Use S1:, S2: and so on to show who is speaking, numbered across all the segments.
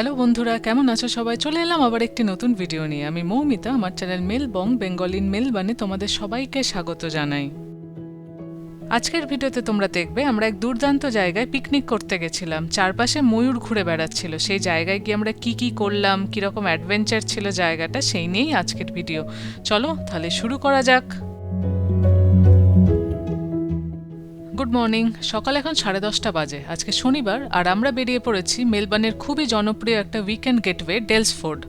S1: Hello বন্ধুরা, কেমন আছো সবাই? চলে এলাম আবার একটি নতুন ভিডিও নিয়ে। আমি মৌমিতা, আমার চ্যানেল মেল বং বেঙ্গলিন মেল বানে তোমাদের সবাইকে স্বাগত জানাই। আজকের ভিডিওতে তোমরা দেখবে, আমরা এক দুর্দান্ত জায়গায় পিকনিক করতে গেছিলাম। চারপাশে ময়ূর ঘুরে বেড়াচ্ছিল। সেই জায়গায় গিয়ে আমরা কি কি করলাম, কীরকম অ্যাডভেঞ্চার ছিল জায়গাটা, সেই নিয়েই আজকের ভিডিও চলো তাহলে শুরু করা যাক। Good morning. সকাল এখন সাড়ে দশটা বাজে। আজকে শনিবার, আর আমরা বেরিয়ে পড়েছি মেলবার্নের খুবই জনপ্রিয় একটা উইকেন্ড গেটওয়ে ডেলসফোর্ড।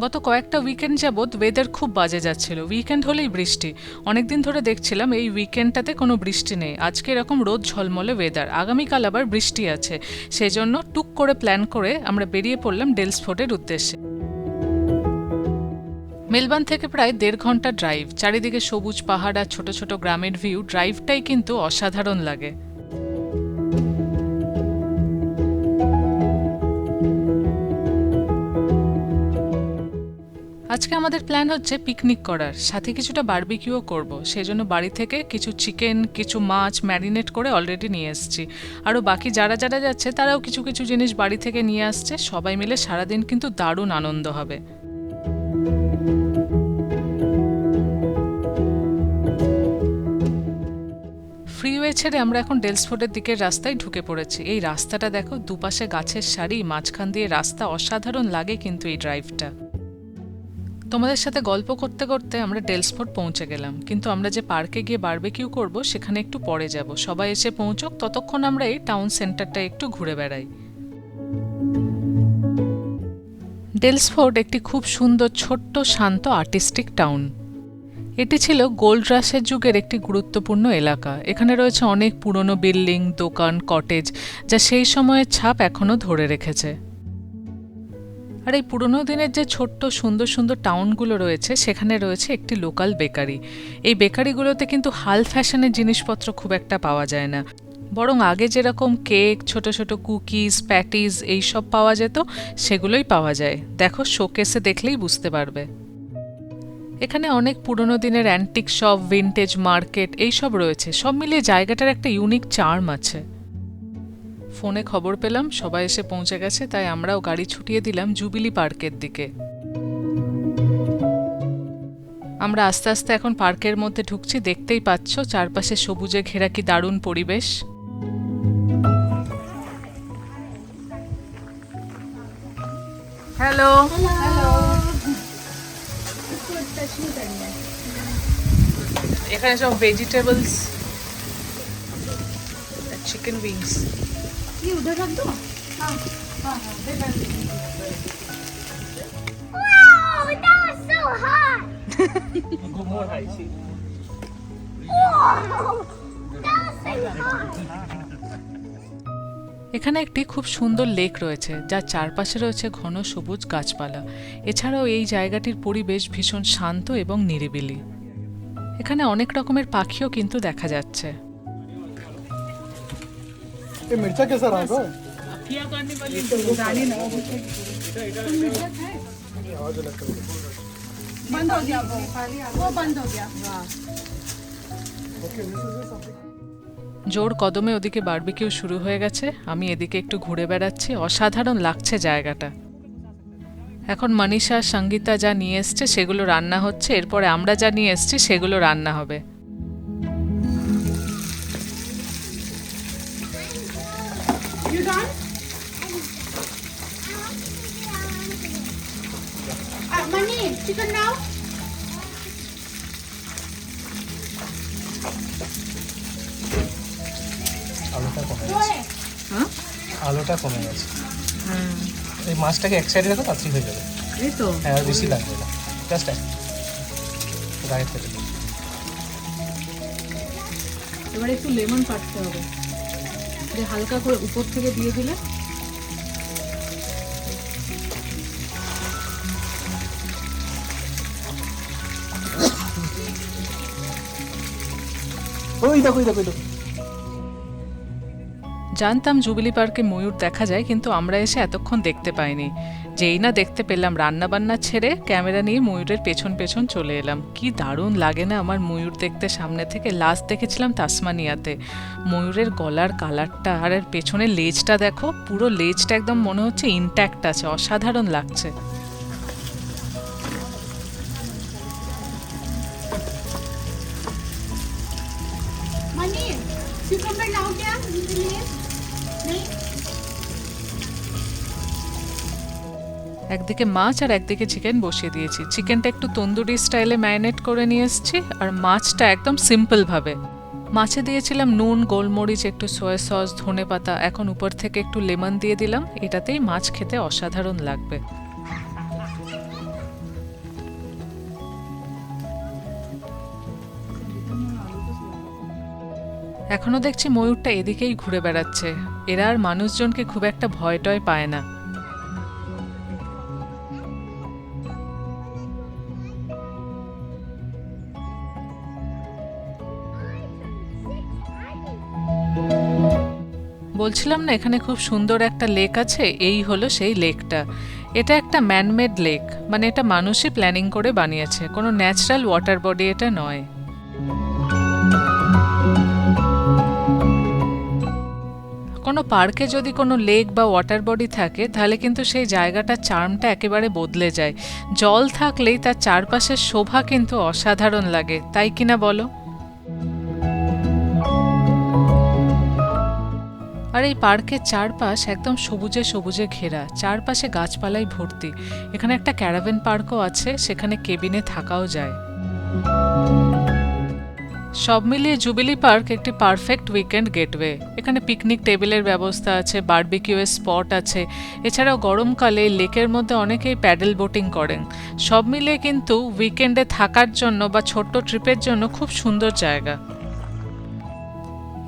S1: গত কয়েকটা উইকেন্ড যাবৎ ওয়েদার খুব বাজে যাচ্ছিল। উইকেন্ড হলেই বৃষ্টি। অনেকদিন ধরে দেখছিলাম এই উইকেন্ডটাতে কোনো বৃষ্টি নেই। আজকে এরকম রোদ ঝলমলে ওয়েদার আগামীকাল আবার বৃষ্টি আছে। সেই জন্য টুক করে প্ল্যান করে আমরা বেরিয়ে পড়লাম ডেলসফোর্ডের উদ্দেশ্যে। মেলবার্ন থেকে প্রায় দেড় ঘণ্টা ড্রাইভ চারিদিকে সবুজ পাহাড় আর ছোট ছোট গ্রামের ভিউ ড্রাইভটাই কিন্তু অসাধারণ লাগে। আজকে আমাদের প্ল্যান হচ্ছে পিকনিক করার। সাথে কিছুটা বারবিকিউও করব। সেজন্য বাড়ি থেকে কিছু চিকেন কিছু মাছ ম্যারিনেট করে অলরেডি নিয়ে এসেছি। আরও বাকি যারা যারা যাচ্ছে, তারাও কিছু কিছু জিনিস বাড়ি থেকে নিয়ে আসছে। সবাই মিলে সারাদিন কিন্তু দারুণ আনন্দ হবে। ছেড়ে আমরা এখন ডেলসফোর্ডের দিকের রাস্তায় ঢুকে পড়েছি। এই রাস্তাটা দেখো, দুপাশে গাছের সারি, মাঝখান দিয়ে রাস্তা অসাধারণ লাগে কিন্তু এই ড্রাইভটা। তোমাদের সাথে গল্প করতে করতে আমরা ডেলসফোর্ড পৌঁছে গেলাম। কিন্তু আমরা যে পার্কে গিয়ে বারবেকিউ করব, সেখানে একটু পরে যাব। সবাই এসে পৌঁছক, ততক্ষণ আমরা এই টাউন সেন্টারটা একটু ঘুরে বেড়াই। ডেলসফোর্ড একটি খুব সুন্দর, ছোট্ট, শান্ত, আর্টিস্টিক টাউন। এটি ছিল গোল্ড রাশের যুগের একটি গুরুত্বপূর্ণ এলাকা। এখানে রয়েছে অনেক পুরনো বিল্ডিং, দোকান, কটেজ, যা সেই সময়ের ছাপ এখনও ধরে রেখেছে। আর এই পুরনো দিনের যে ছোট্ট, সুন্দর সুন্দর টাউনগুলো রয়েছে, সেখানে রয়েছে একটি লোকাল বেকারি। এই বেকারিগুলোতে কিন্তু হাল ফ্যাশনের জিনিসপত্র খুব একটা পাওয়া যায় না। বরং আগে যেরকম কেক, ছোট ছোট কুকিজ প্যাটিস এইসব পাওয়া যেত, সেগুলোই পাওয়া যায়। দেখো, শোকেসে দেখলেই বুঝতে পারবে। এখানে অনেক পুরনো দিনের অ্যান্টিক শপ ভিনটেজ মার্কেট এইসব রয়েছে। সব মিলিয়ে জায়গাটার একটা ইউনিক চার্ম আছে। ফোনে খবর পেলাম সবাই এসে পৌঁছে গেছে তাই আমরাও গাড়ি ছুটিয়ে দিলাম জুবিলি পার্কের দিকে। আমরা আস্তে আস্তে এখন পার্কের মধ্যে ঢুকছি দেখতেই পাচ্ছ চারপাশে সবুজে ঘেরা কি দারুণ পরিবেশ। হ্যালো এখানে সব ভেজিটেবলস চিকেন উইংস এখানে একটি খুব সুন্দর লেক রয়েছে যার চারপাশে রয়েছে ঘন সবুজ গাছপালা। এছাড়াও এই জায়গাটির পরিবেশ ভীষণ শান্ত এবং নিরিবিলি। এখানে অনেক রকমের পাখিও কিন্তু দেখা যাচ্ছে। জোর কদমে ওদিকে বার্বিকিউ শুরু হয়ে গেছে। আমি এদিকে একটু ঘুরে বেড়াচ্ছি। অসাধারণ লাগছে জায়গাটা। এখন মনীষা আর সঙ্গীতা যা নিয়ে এসছে সেগুলো রান্না হচ্ছে এরপরে আমরা যা নিয়ে এসছি সেগুলো রান্না হবে?
S2: Uh?
S3: আলুটা কমে গেছে
S2: ahead.
S3: আলুটা কমে গেছে এই মাছটাকে এক সাইডে রাখো তাড়াতাড়ি হয়ে যাবে।
S1: এই তো?
S3: হ্যাঁ আর বেশি লাগবে না। জাস্ট এক। গায়ে ফেলে
S1: এবার একটু লেমন কাটতে হবে। দিয়ে হালকা করে উপর থেকে দিয়ে দিলে।
S3: ওই দেখো ওই দেখো ওই দেখো।
S1: জানতাম জুবিলি পার্কে ময়ূর দেখা যায়, কিন্তু আমরা এসে এতক্ষণ দেখতে পাইনি। যেই না দেখতে পেলাম রান্না বান্না ছেড়ে ক্যামেরা নিয়ে ময়ূরের পেছন পেছন চলে এলাম। কি দারুণ লাগে না আমার ময়ূর দেখতে সামনে থেকে। লাস্ট দেখেছিলাম তাসমানিয়াতে। ময়ূরের গলার কালারটা আর এর পেছনের লেজটা দেখো, পুরো লেজটা একদম মনে হচ্ছে ইনট্যাক্ট আছে, অসাধারণ লাগছে।
S2: मनी
S1: একদিকে মাছ আর একদিকে চিকেন বসিয়ে দিয়েছি। চিকেনটা একটু তন্দুরি স্টাইলে ম্যারিনেট করে নিয়ে এসেছি আর মাছটা একদম সিম্পলভাবে মাছে দিয়েছিলাম নুন, গোলমরিচ, একটু সয়া সস ধনে পাতা এখন উপর থেকে একটু লেমন দিয়ে দিলাম। এটাতেই মাছ খেতে অসাধারণ লাগবে। এখনও দেখছি ময়ূরটা এদিকেই ঘুরে বেড়াচ্ছে। এরা আর মানুষজনকে খুব একটা ভয় টয় পায় না। বলছিলাম না এখানে খুব সুন্দর একটা লেক আছে? এই হলো সেই লেকটা। এটা একটা ম্যানমেড লেক। মানে এটা মানুষই প্ল্যানিং করে বানিয়েছে। কোনো ন্যাচারাল ওয়াটার বডি এটা নয়। কোনো পার্কে যদি কোনো লেক বা ওয়াটার বডি থাকে, তাহলে কিন্তু সেই জায়গাটার চার্মটা একেবারে বদলে যায়। জল থাকলেই তার চারপাশের শোভা কিন্তু অসাধারণ লাগে, তাই কিনা বলো? আর এই পার্কের চারপাশ একদম সবুজে সবুজে ঘেরা, চারপাশে গাছপালায় ভর্তি। এখানে একটা ক্যারাভেন পার্কও আছে, সেখানে কেবিনে থাকাও যায়। সব মিলিয়ে জুবিলি পার্ক একটি পারফেক্ট উইকেন্ড গেটওয়ে। এখানে পিকনিক টেবিলের ব্যবস্থা আছে বারবিকিউয়ের স্পট আছে। এছাড়াও গরমকালে লেকের মধ্যে অনেকেই প্যাডেল বোটিং করেন। সব মিলিয়ে কিন্তু উইকেন্ডে থাকার জন্য বা ছোট্ট ট্রিপের জন্য খুব সুন্দর জায়গা।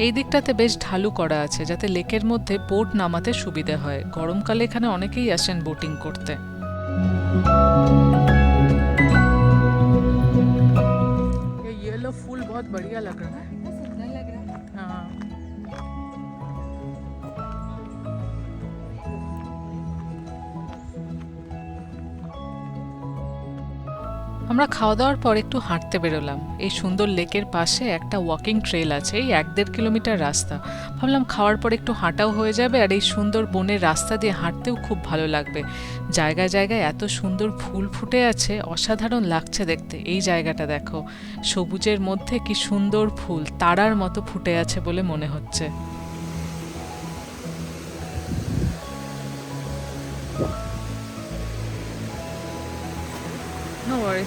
S1: এই দিকটাতে বেশ ঢালু করা আছে, যাতে লেকের মধ্যে বোট নামাতে সুবিধে হয়। গরমকালে এখানে অনেকেই আসেন বোটিং করতে। फूल बहुत बढ़िया लग रहा है। আমরা খাওয়া দাওয়ার পর একটু হাঁটতে বেরোলাম। এই সুন্দর লেকের পাশে একটা ওয়াকিং ট্রেল আছে, এই এক দেড় কিলোমিটার রাস্তা। ভাবলাম খাওয়ার পর একটু হাঁটাও হয়ে যাবে আর এই সুন্দর বনের রাস্তা দিয়ে হাঁটতেও খুব ভালো লাগবে। জায়গায় জায়গায় এত সুন্দর ফুল ফুটে আছে, অসাধারণ লাগছে দেখতে। এই জায়গাটা দেখো, সবুজের মধ্যে কি সুন্দর ফুল, তারার মতো ফুটে আছে বলে মনে হচ্ছে। No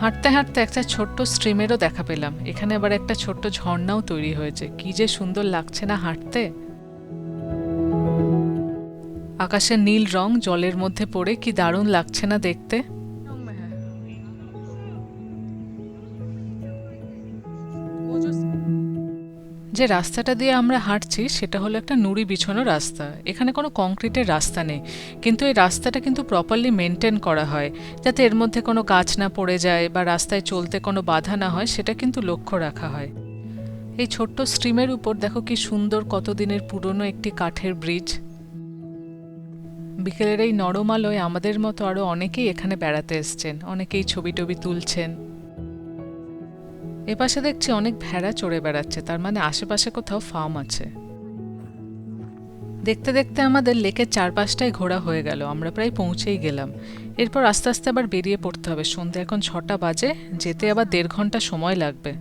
S1: হাঁটতে হাঁটতে একটা ছোট্ট স্ট্রিমেরও দেখা পেলাম। এখানে আবার একটা ছোট্ট ঝর্ণাও তৈরি হয়েছে। কি যে সুন্দর লাগছে না হাঁটতে। আকাশের নীল রং জলের মধ্যে পড়ে কি দারুণ লাগছে না দেখতে। যে রাস্তাটা দিয়ে আমরা হাঁটছি, সেটা হলো একটা নুড়ি বিছানো রাস্তা। এখানে কোনো কংক্রিটের রাস্তা নেই। কিন্তু এই রাস্তাটা কিন্তু প্রপারলি মেনটেন করা হয়, যাতে এর মধ্যে কোনো গাছ না পড়ে যায় বা রাস্তায় চলতে কোনো বাধা না হয়, সেটা কিন্তু লক্ষ্য রাখা হয়। এই ছোট্ট স্ট্রিমের উপর দেখো কি সুন্দর কতদিনের পুরনো একটি কাঠের ব্রিজ। বিকেলের এই নরম আলোয় আমাদের মতো আরও অনেকেই এখানে বেড়াতে এসছেন, অনেকেই ছবি টবি তুলছেন। এপাশে দেখছি অনেক ভেড়া চড়ে বেড়াচ্ছে, তার মানে আশেপাশে কোথাও ফার্ম আছে। দেখতে দেখতে আমাদের লেকের চারপাশটাই ঘোরা হয়ে গেল, আমরা প্রায় পৌঁছেই গেলাম। এরপর আস্তে আস্তে আবার বেরিয়ে পড়তে হবে, সন্ধে এখন ছটা বাজে, যেতে আবার দেড় ঘণ্টা সময় লাগবে।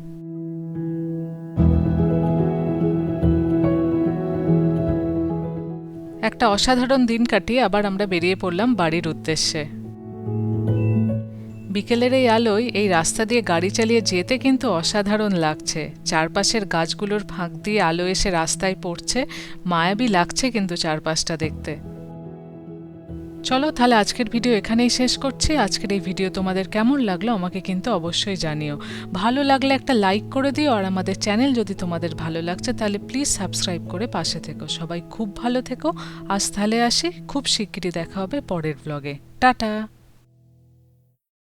S1: একটা অসাধারণ দিন কাটিয়ে আবার আমরা বেরিয়ে পড়লাম বাড়ির উদ্দেশ্যে। বিকেলের এই আলোয় এই রাস্তা দিয়ে গাড়ি চালিয়ে যেতে কিন্তু অসাধারণ লাগছে। চারপাশের গাছগুলোর ফাঁক দিয়ে আলো এসে রাস্তায় পড়ছে, মায়াবী লাগছে কিন্তু চারপাশটা দেখতে। চলো তাহলে আজকের ভিডিও এখানেই শেষ করছি। আজকের এই ভিডিও তোমাদের কেমন লাগল আমাকে কিন্তু অবশ্যই জানিও। ভালো লাগলে একটা লাইক করে দিও আর আমাদের চ্যানেল যদি তোমাদের ভালো লাগছে তাহলে প্লিজ সাবস্ক্রাইব করে পাশে থেকো। সবাই খুব ভালো থেকো। আজ তাহলে আসি। খুব শিগগিরই দেখা হবে পরের ব্লগে টাটা!